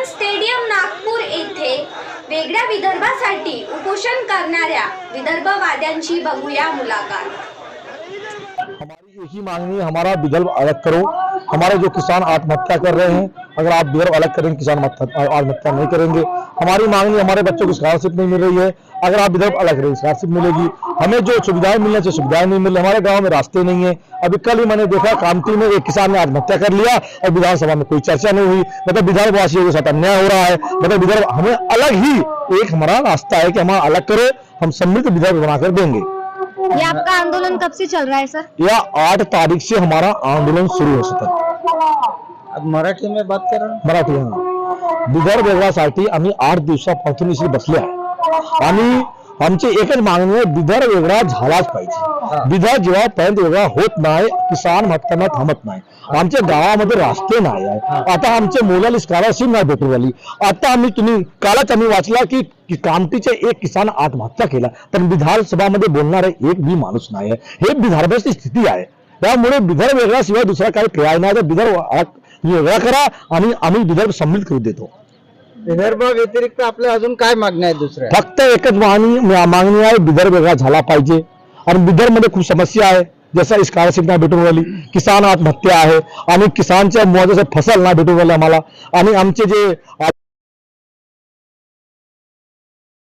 किसान स्टेडियम नागपूर येथे वेगळ्या विदर्भासाठी उपोषण करणाऱ्या विदर्भवाद्यांची बघूया मुलाखत. हमारी यही मांगनी हमारा विदर्भ अलग करो। हमारे जो किसान आत्महत्या कर रहे हैं, अगर आप विदर्भ अलग करेंगे किसान आत्महत्या नहीं करेंगे। हमारी मांगनी हमारे बच्चों को स्कॉलरशिप नहीं मिल रही है। अगर आप विदर्भ अलग स्कॉलरशिप मिलेगी। हमें जो सुविधाएँ मिलने चाहिए सुविधाएँ नहीं मिल हमारे गाँव में रास्ते नहीं है। अभी कल ही मैंने देखा कामती में एक किसान ने आत्महत्या कर लिया और विधानसभा में कोई चर्चा नहीं हुई। मतलब विदर्भवासियों के साथ अन्याय हो रहा है। मतलब विदर्भ हमें अलग ही एक हमारा रास्ता है कि हम अलग करो हम समृद्ध विदर्भ बनाकर देंगे। ये आपका आंदोलन कब से चल रहा है सर? यह आठ तारीख से हमारा आंदोलन शुरू हो सकता अब मराठी में बात कर रहे मराठी हा. विदर्भ वेगळासाठी आम्ही आठ दिवसापासून इथे बसले आहे आणि आमची एकच मागणी आहे विदर्भ वेगळा झालाच पाहिजे. विदर्भ जेव्हापर्यंत वेगळा होत नाही किसान भटकणं थांबत नाही. आमच्या गावामध्ये रास्ते नाही आहे. आता आमच्या मुलाला स्कॉलरशिप नाही भेटू राहिली. आता आम्ही तुम्ही कालच आम्ही वाचला की की कामठीचे एक किसान आत्महत्या केला. पण विधानसभामध्ये बोलणारे एक बी माणूस नाही आहे. हे विदर्भाची स्थिती आहे. त्यामुळे विदर्भ वेगळा शिवाय दुसरा काही पर्याय नाही. तर विदर्भ आ- वेगळा करा आणि आम्ही विदर्भ सम्मिलित करू देतो. विदर्भ व्यतिरिक्त आपल्या अजून काय मागण्या आहेत दुसऱ्या? फक्त एकच मागणी मागणी आहे विदर्भ वेगळा झाला पाहिजे. आणि विदर्भमध्ये खूप समस्या आहे. जसं स्कॉलरशिप नाही भेटून राहिली किसान आत्महत्या आहे. आणि किसानच्या मोजाचं फसल नाही भेटून राहिलं आम्हाला. आणि आमचे जे